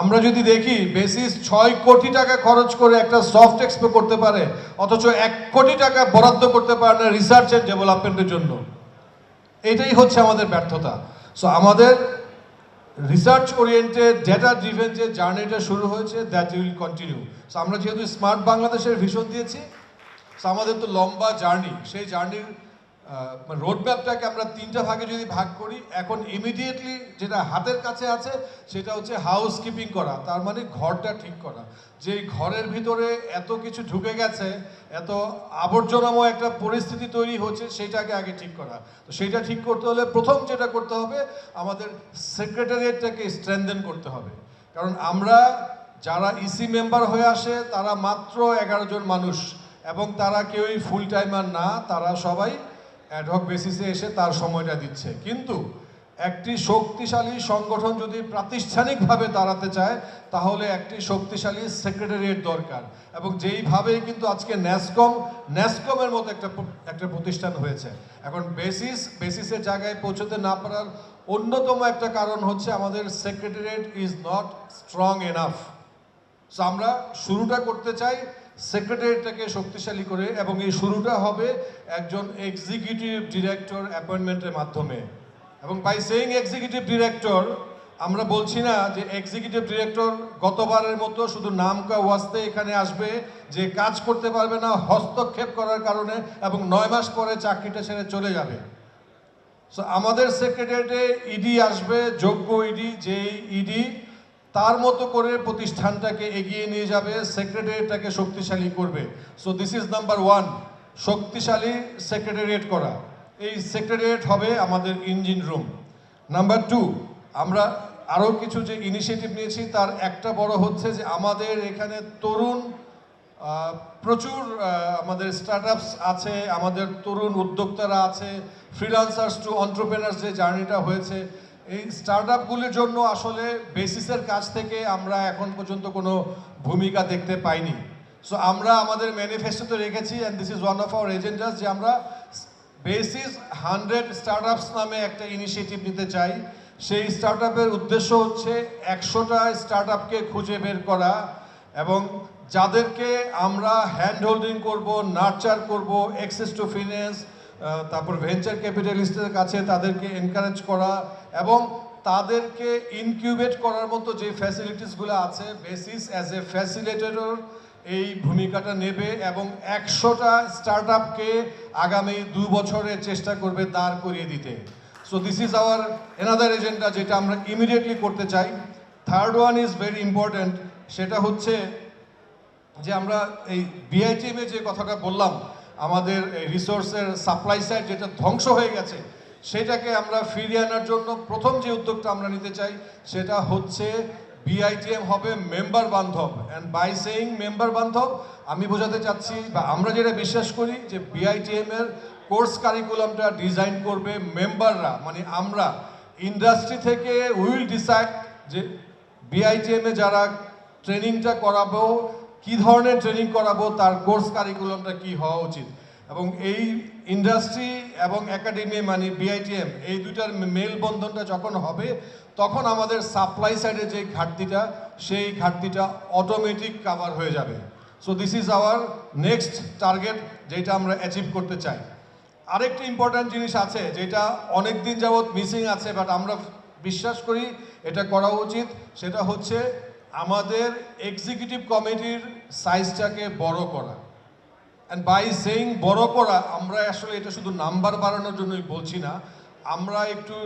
আমরা যদি দেখি বেসিস ছয় কোটি টাকা খরচ করে একটা সফট এক্সপো করতে পারে, অথচ এক কোটি টাকা বরাদ্দ করতে পারে না রিসার্চ ডেভেলপমেন্টের জন্য। এটাই হচ্ছে আমাদের ব্যর্থতা। সো আমাদের রিসার্চ ওরিয়েন্টেড ডেটা ড্রিভেন যে জার্নিটা শুরু হয়েছে দ্যাট উইল কন্টিনিউ সো আমরা যেহেতু স্মার্ট বাংলাদেশের ভিশন দিয়েছি সো আমাদের তো লম্বা জার্নি সেই জার্নির রোড ম্যাপটাকে আমরা তিনটা ভাগে যদি ভাগ করি, এখন ইমিডিয়েটলি যেটা হাতের কাছে আছে, সেটা হচ্ছে হাউস কিপিং করা, তার মানে ঘরটা ঠিক করা। যে ঘরের ভিতরে এত কিছু ঢুকে গেছে, এত আবর্জনাময় একটা পরিস্থিতি তৈরি হচ্ছে, সেটাকে আগে ঠিক করা। তো সেটা ঠিক করতে হলে প্রথম যেটা করতে হবে, আমাদের সেক্রেটারিয়েটটাকে স্ট্রেংথেন করতে হবে। কারণ আমরা যারা ইসি মেম্বার হয়ে আসে, তারা মাত্র এগারো জন মানুষ, এবং তারা কেউই ফুল টাইমার না, তারা সবাই অ্যাডহক বেসিসে এসে তার সময়টা দিচ্ছে। কিন্তু একটি শক্তিশালী সংগঠন যদি প্রাতিষ্ঠানিকভাবে দাঁড়াতে চায়, তাহলে একটি শক্তিশালী সেক্রেটারিয়েট দরকার। এবং যেইভাবে কিন্তু আজকে ন্যাসকম, ন্যাসকমের মতো একটা একটা প্রতিষ্ঠান হয়েছে। এখন বেসিস বেসিসের জায়গায় পৌঁছতে না পারার অন্যতম একটা কারণ হচ্ছে আমাদের secretariat is not strong enough আমরা শুরুটা করতে চাই সেক্রেটারিটাকে শক্তিশালী করে এবং এই শুরুটা হবে একজন এক্সিকিউটিভ ডিরেক্টর অ্যাপয়েন্টমেন্টের মাধ্যমে। এবং বাই সেইং এক্সিকিউটিভ ডিরেক্টর আমরা বলছি না যে এক্সিকিউটিভ ডিরেক্টর গতবারের মতো শুধু নাম কা ওয়াস্তে এখানে আসবে, যে কাজ করতে পারবে না, হস্তক্ষেপ করার কারণে এবং নয় মাস পরে চাকরিটা ছেড়ে চলে যাবে। সো আমাদের সেক্রেটারিয়েটে ইডি আসবে, যোগ্য ইডি, যেই ইডি তার মতো করে প্রতিষ্ঠানটাকে এগিয়ে নিয়ে যাবে সেক্রেটারিটাকে শক্তিশালী করবে। So this is number one শক্তিশালী সেক্রেটারিয়েট করা। এই সেক্রেটারিয়েট হবে আমাদের ইঞ্জিন রুম নাম্বার টু আমরা আরও কিছু যে ইনিশিয়েটিভ নিয়েছি, তার একটা বড় হচ্ছে যে আমাদের এখানে তরুণ প্রচুর আমাদের স্টার্টআপস আছে, আমাদের তরুণ উদ্যোক্তারা আছে ফ্রিলান্সার্স টু অন্টারপ্রেনার্স যে জার্নিটা হয়েছে এই স্টার্টআপগুলির জন্য আসলে বেসিসের কাছ থেকে আমরা এখন পর্যন্ত কোনো ভূমিকা দেখতে পাইনি। সো আমরা আমাদের ম্যানিফেস্টোতে রেখেছি and this is one of our agendas যে আমরা বেসিস হান্ড্রেড স্টার্টআপস নামে একটা ইনিশিয়েটিভ নিতে চাই। সেই স্টার্টআপের উদ্দেশ্য হচ্ছে একশোটা স্টার্টআপকে খুঁজে বের করা এবং যাদেরকে আমরা হ্যান্ড হোল্ডিং করব নার্চার করব অ্যাক্সেস টু ফিনান্স তারপর ভেঞ্চার ক্যাপিটালিস্টের কাছে তাদেরকে এনকারেজ করা এবং তাদেরকে ইনকিউবেট করার মতো যে ফ্যাসিলিটিসগুলো আছে বেসিস অ্যাজ এ ফ্যাসিলিটেটর এই ভূমিকাটা নেবে এবং একশোটা স্টার্ট আপকে আগামী দু বছরের চেষ্টা করবে দাঁড় করিয়ে দিতে। So this is our another agenda যেটা আমরা ইমিডিয়েটলি করতে চাই। Third one is very important সেটা হচ্ছে যে আমরা এই বিআইটিএমে যে কথাটা বললাম আমাদের রিসোর্সের সাপ্লাই সাইড যেটা ধ্বংস হয়ে গেছে, সেটাকে আমরা ফিরিয়ে আনার জন্য প্রথম যে উদ্যোগটা আমরা নিতে চাই, সেটা হচ্ছে বিআইটিএম হবে মেম্বার বান্ধব। অ্যান্ড বাই সেইং মেম্বার বান্ধব, আমি বোঝাতে চাচ্ছি বা আমরা যেটা বিশ্বাস করি যে বিআইটিএম এর কোর্স কারিকুলামটা ডিজাইন করবে মেম্বাররা মানে আমরা। ইন্ডাস্ট্রি থেকে উইল ডিসাইড যে বিআইটিএম যারা ট্রেনিংটা করাবো কি ধরনের ট্রেনিং করাবো, তার কোর্স কারিকুলামটা কি হওয়া উচিত? এবং এই ইন্ডাস্ট্রি এবং একাডেমি মানে বিআইটিএম এই দুইটার মেলবন্ধনটা যখন হবে, তখন আমাদের সাপ্লাই সাইডে যে ঘাটতিটা, সেই ঘাটতিটা অটোমেটিক কাভার হয়ে যাবে। So this is our next target যেটা আমরা অ্যাচিভ করতে চাই। আরেকটি ইম্পর্ট্যান্ট জিনিস আছে, যেটা অনেক দিন যাবৎ মিসিং আছে বাট আমরা বিশ্বাস করি এটা করা উচিত, সেটা হচ্ছে আমাদের এক্সিকিউটিভ কমিটির সাইজটাকে বড় করা। অ্যান্ড বাই সেইং বড় করা, আমরা আসলে এটা শুধু নাম্বার বাড়ানোর জন্যই বলছি না। আমরা একটু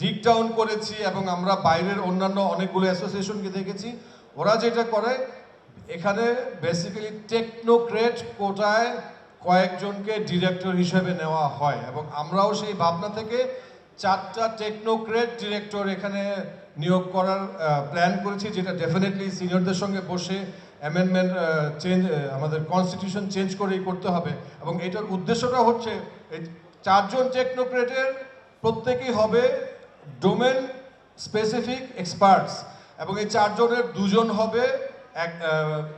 ডিক ডাউন করেছি এবং আমরা বাইরের অন্যান্য অনেকগুলো অ্যাসোসিয়েশনকে দেখেছি। ওরা যেটা করে, এখানে বেসিক্যালি টেকনোক্রেট কোটায় কয়েকজনকে ডিরেক্টর হিসেবে নেওয়া হয় এবং আমরাও সেই ভাবনা থেকে চারটা টেকনোক্রেট ডিরেক্টর এখানে নিয়োগ করার প্ল্যান করেছি, যেটা ডেফিনেটলি সিনিয়রদের সঙ্গে বসে অ্যামেন্ডমেন্ট চেঞ্জ আমাদের কনস্টিটিউশন চেঞ্জ করেই করতে হবে। এবং এটার উদ্দেশ্যটা হচ্ছে, এই চারজন টেকনোক্রেটের প্রত্যেকেই হবে ডোমেন স্পেসিফিক এক্সপার্টস এবং এই চারজনের দুজন হবে এক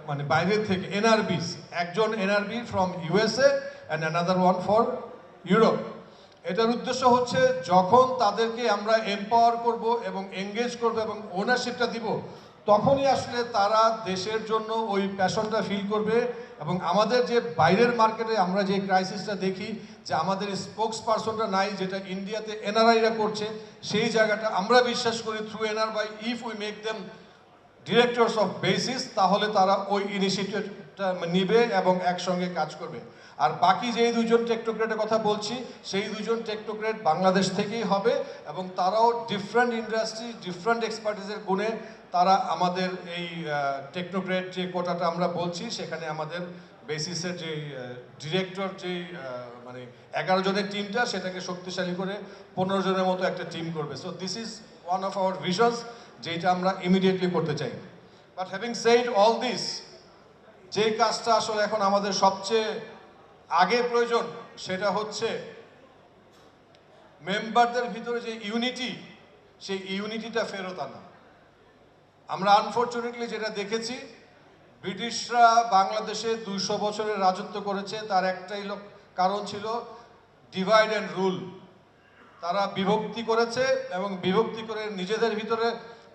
মানে বাইরের থেকে এনআরবিস একজন NRB from USA and another one for Europe এটার উদ্দেশ্য হচ্ছে যখন তাদেরকে আমরা এম্পাওয়ার করব এবং এঙ্গেজ করব এবং ওনারশিপটা দিব, তখনই আসলে তারা দেশের জন্য ওই প্যাশনটা ফিল করবে এবং আমাদের যে বাইরের মার্কেটে আমরা যে ক্রাইসিসটা দেখি, যে আমাদের স্পোক্স পার্সনটা নাই যেটা ইন্ডিয়াতে এনআরআইরা করছে, সেই জায়গাটা আমরা বিশ্বাস করি through NRB if we make them directors of BASIS তাহলে তারা ওই ইনিশিয়েটিভটা নিবে এবং একসঙ্গে কাজ করবে। আর বাকি যেই দুজন টেকটোক্রেটের কথা বলছি, সেই দুজন টেকটোক্রেট বাংলাদেশ থেকেই হবে এবং তারাও ডিফারেন্ট ইন্ডাস্ট্রি ডিফারেন্ট এক্সপার্টিসের গুণে তারা আমাদের এই টেকনোক্রেট যে কোটাটা আমরা বলছি, সেখানে আমাদের বেসিসের যে ডিরেক্টর যে মানে এগারো জনের টিমটা সেটাকে শক্তিশালী করে পনেরো জনের মতো একটা টিম করবে। So this is one of our visions যেটা আমরা ইমিডিয়েটলি করতে চাই। But having said all this যে কাজটা আসলে এখন আমাদের সবচেয়ে আগে প্রয়োজন সেটা হচ্ছে মেম্বারদের ভিতরে যে ইউনিটি, সেই ইউনিটিটা ফেরত আনা। আমরা আনফর্চুনেটলি যেটা দেখেছি, ব্রিটিশরা বাংলাদেশে দুইশো বছরের রাজত্ব করেছে, তার একটাই কারণ ছিল ডিভাইড অ্যান্ড রুল তারা বিভক্তি করেছে এবং বিভক্তি করে নিজেদের ভিতরে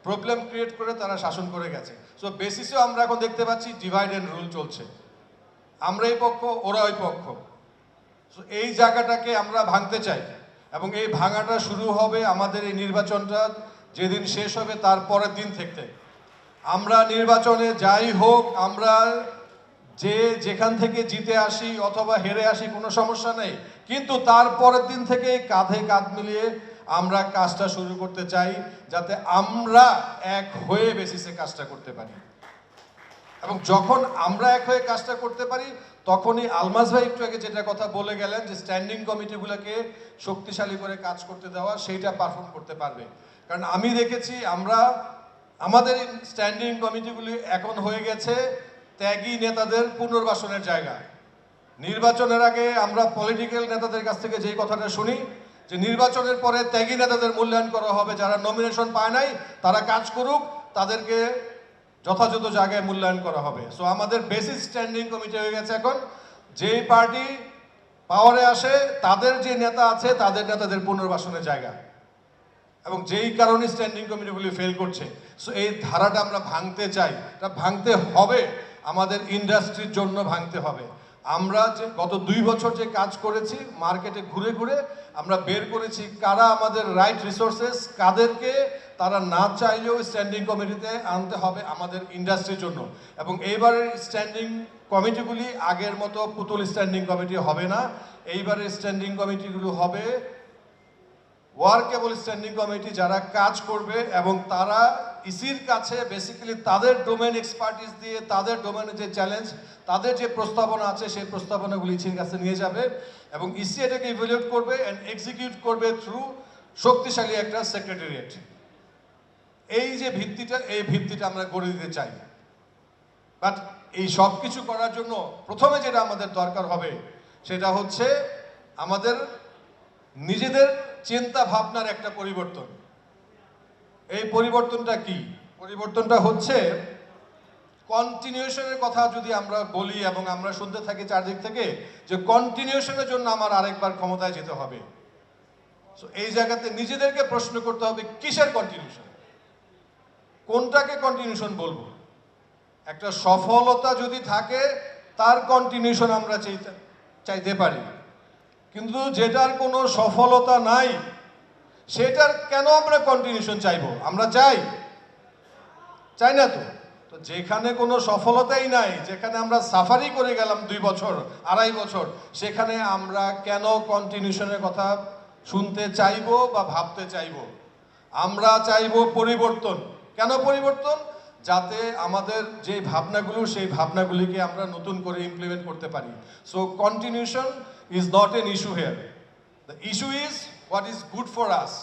প্রবলেম ক্রিয়েট করে তারা শাসন করে গেছে। সো বেসিসেও আমরা এখন দেখতে পাচ্ছি ডিভাইড অ্যান্ড রুল চলছে। আমরা এই পক্ষ, ওরা ওই পক্ষ। এই জায়গাটাকে আমরা ভাঙতে চাই। এবং এই ভাঙাটা শুরু হবে আমাদের এই নির্বাচনটা, যেদিন শেষ হবে তার পরের দিন থেকে। আমরা নির্বাচনে যাই হোক, আমরা যে যেখান থেকে জিতে আসি অথবা হেরে আসি কোনো সমস্যা নেই। কিন্তু তার পরের দিন থেকে কাঁধে কাঁধ মিলিয়ে আমরা কাজটা শুরু করতে চাই, যাতে আমরা এক হয়ে বেসিসে কাজটা করতে পারি। এবং যখন আমরা এক হয়ে কাজটা করতে পারি, তখনই আলমাজ ভাই একটু আগে যেটা কথা বলে গেলেন যে স্ট্যান্ডিং কমিটিগুলোকে শক্তিশালী করে কাজ করতে দেওয়া, সেইটা পারফর্ম করতে পারবে। কারণ আমি দেখেছি আমরা, আমাদের স্ট্যান্ডিং কমিটিগুলি এখন হয়ে গেছে ত্যাগী নেতাদের পুনর্বাসনের জায়গা। নির্বাচনের আগে আমরা পলিটিক্যাল নেতাদের কাছ থেকে যেই কথাটা শুনি, যে নির্বাচনের পরে ত্যাগী নেতাদের মূল্যায়ন করা হবে, যারা নমিনেশন পায় নাই, তারা কাজ করুক, তাদেরকে যথাযথ জায়গায় মূল্যায়ন করা হবে। সো আমাদের বেসিক স্ট্যান্ডিং কমিটি হয়ে গেছে এখন। যেই পার্টি পাওয়ারে আসে, তাদের যে নেতা আছে, তাদের নেতাদের পুনর্বাসনের জায়গা। এবং যেই কারণে স্ট্যান্ডিং কমিটিগুলি ফেল করছে। সো এই ধারাটা আমরা ভাঙতে চাই। ভাঙতে হবে। আমাদের ইন্ডাস্ট্রির জন্য ভাঙতে হবে। আমরা যে গত দুই বছর যে কাজ করেছি, মার্কেটে ঘুরে ঘুরে আমরা বের করেছি কারা আমাদের রাইট রিসোর্সেস কাদেরকে তারা না চাইলেও স্ট্যান্ডিং কমিটিতে আনতে হবে আমাদের ইন্ডাস্ট্রির জন্য। এবং এইবারের স্ট্যান্ডিং কমিটিগুলি আগের মতো পুতুল স্ট্যান্ডিং কমিটি হবে না। এইবারের স্ট্যান্ডিং কমিটিগুলো হবে ওয়ার্কেবল স্ট্যান্ডিং কমিটি যারা কাজ করবে এবং তারা ইসির কাছে বেসিক্যালি তাদের ডোমেন এক্সপার্টিস দিয়ে, তাদের ডোমেনে যে চ্যালেঞ্জ তাদের যে প্রস্তাবনা আছে, সেই প্রস্তাবনাগুলি ইসির কাছে নিয়ে যাবে এবং ইসি এটাকে ইভ্যালুয়েট করবে অ্যান্ড এক্সিকিউট করবে থ্রু শক্তিশালী একটা সেক্রেটারিয়েট এই যে ভিত্তিটা, এই ভিত্তিটা আমরা গড়ে দিতে চাই। বাট এই সব কিছু করার জন্য প্রথমে যেটা আমাদের দরকার হবে, সেটা হচ্ছে আমাদের নিজেদের চিন্তা ভাবনার একটা পরিবর্তন। এই পরিবর্তনটা কি? পরিবর্তনটা হচ্ছে কন্টিনিউশনের কথা যদি আমরা বলি এবং আমরা শুনতে থাকি চারদিক থেকে যে কন্টিনিউশনের জন্য আমার আরেকবার ক্ষমতায় যেতে হবে। So, এই জায়গাতে নিজেদেরকে প্রশ্ন করতে হবে কিসের কন্টিনিউশন কোনটাকে কন্টিনিউশন বলব? একটা সফলতা যদি থাকে তার কন্টিনিউশন আমরা চাইতে চাইতে পারি। কিন্তু যেটার কোনো সফলতা নাই সেটার কেন আমরা কন্টিনিউশন চাইব? আমরা চাই। চাই না তো? তো যেখানে কোনো সফলতাই নাই, যেখানে আমরা সাফারি করে গেলাম দুই বছর, আড়াই বছর, সেখানে আমরা কেন কন্টিনিউশনের কথা শুনতে চাইব বা ভাবতে চাইব? আমরা চাইব পরিবর্তন। কেন পরিবর্তন? যাতে আমাদের যে ভাবনাগুলো, সেই ভাবনাগুলিকে আমরা নতুন করে ইমপ্লিমেন্ট করতে পারি। So continuation is not an issue here the issue is what is good for us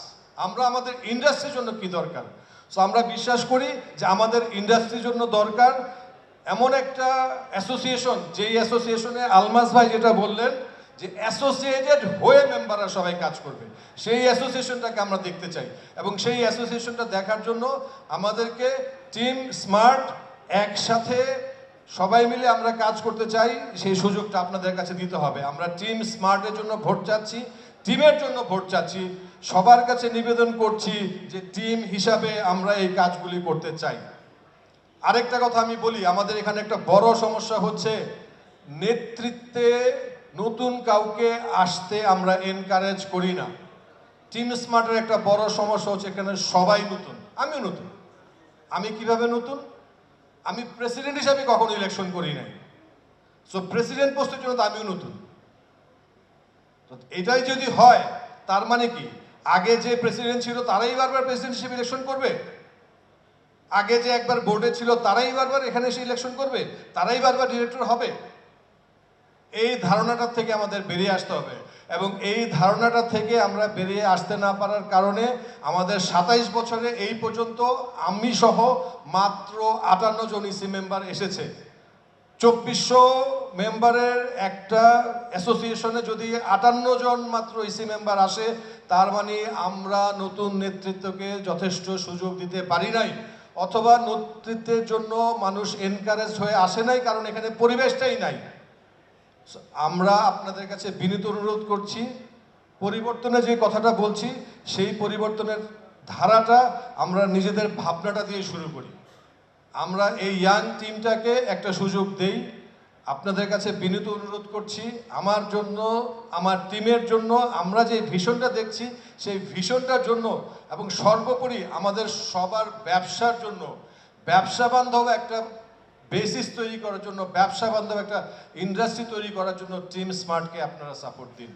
আমরা আমাদের ইন্ডাস্ট্রির জন্য কি দরকার? সো আমরা বিশ্বাস করি যে আমাদের ইন্ডাস্ট্রির জন্য দরকার এমন একটা অ্যাসোসিয়েশন যেই অ্যাসোসিয়েশনে আলমাস ভাই যেটা বললেন, যে অ্যাসোসিয়েটেড হয়ে মেম্বাররা সবাই কাজ করবে। সেই অ্যাসোসিয়েশনটাকে আমরা দেখতে চাই। এবং সেই অ্যাসোসিয়েশনটা দেখার জন্য আমাদেরকে টিম স্মার্ট একসাথে সবাই মিলে আমরা কাজ করতে চাই। সেই সুযোগটা আপনাদের কাছে দিতে হবে। আমরা টিম স্মার্টের জন্য ভোট চাচ্ছি। টিমের জন্য ভোট চাচ্ছি, সবার কাছে নিবেদন করছি যে টিম হিসাবে আমরা এই কাজগুলি করতে চাই। আরেকটা কথা আমি বলি, আমাদের এখানে একটা বড় সমস্যা হচ্ছে নেতৃত্বে নতুন কাউকে আসতে আমরা এনকারেজ করি না। টিম স্মার্টের একটা বড় সমস্যা হচ্ছে এখানে সবাই নতুন, আমিও নতুন। আমি কীভাবে নতুন? আমি প্রেসিডেন্ট হিসাবে কখনো ইলেকশন করি নাই। সো প্রেসিডেন্ট পোস্টের জন্য তো আমিও নতুন। তো এটাই যদি হয়, তার মানে কি? আগে যে প্রেসিডেন্ট ছিল, তারাই বারবার প্রেসিডেন্ট হিসেবে ইলেকশন করবে? আগে যে একবার বোর্ডে ছিল, তারাই বারবার এখানে এসে ইলেকশন করবে? তারাই বারবার ডিরেক্টর হবে? এই ধারণাটা থেকে আমাদের বেরিয়ে আসতে হবে। এবং এই ধারণাটা থেকে আমরা বেরিয়ে আসতে না পারার কারণে আমাদের সাতাইশ বছরে এই পর্যন্ত আমি সহ মাত্র আটান্ন জন ইসি মেম্বার এসেছে। চব্বিশশো মেম্বারের একটা অ্যাসোসিয়েশনে যদি আটান্ন জন মাত্র ইসি মেম্বার আসে, তার মানে আমরা নতুন নেতৃত্বকে যথেষ্ট সুযোগ দিতে পারি নাই, অথবা নেতৃত্বের জন্য মানুষ এনকারেজ হয়ে আসে নাই কারণ এখানে পরিবেশটাই নাই। আমরা আপনাদের কাছে বিনীত অনুরোধ করছি, পরিবর্তনে যে কথাটা বলছি, সেই পরিবর্তনের ধারাটা আমরা নিজেদের ভাবনাটা দিয়ে শুরু করি। আমরা এই ইয়াং টিমটাকে একটা সুযোগ দেই। আপনাদের কাছে বিনীত অনুরোধ করছি, আমার জন্য, আমার টিমের জন্য আমরা যে ভিশনটা দেখছি, সেই ভিশনটার জন্য এবং সর্বোপরি আমাদের সবার ব্যবসার জন্য, ব্যবসা বান্ধব একটা বেসিস তৈরি করার জন্য, ব্যবসা বান্ধব একটা ইন্ডাস্ট্রি তৈরি করার জন্য টিম স্মার্টকে আপনারা সাপোর্ট দিন।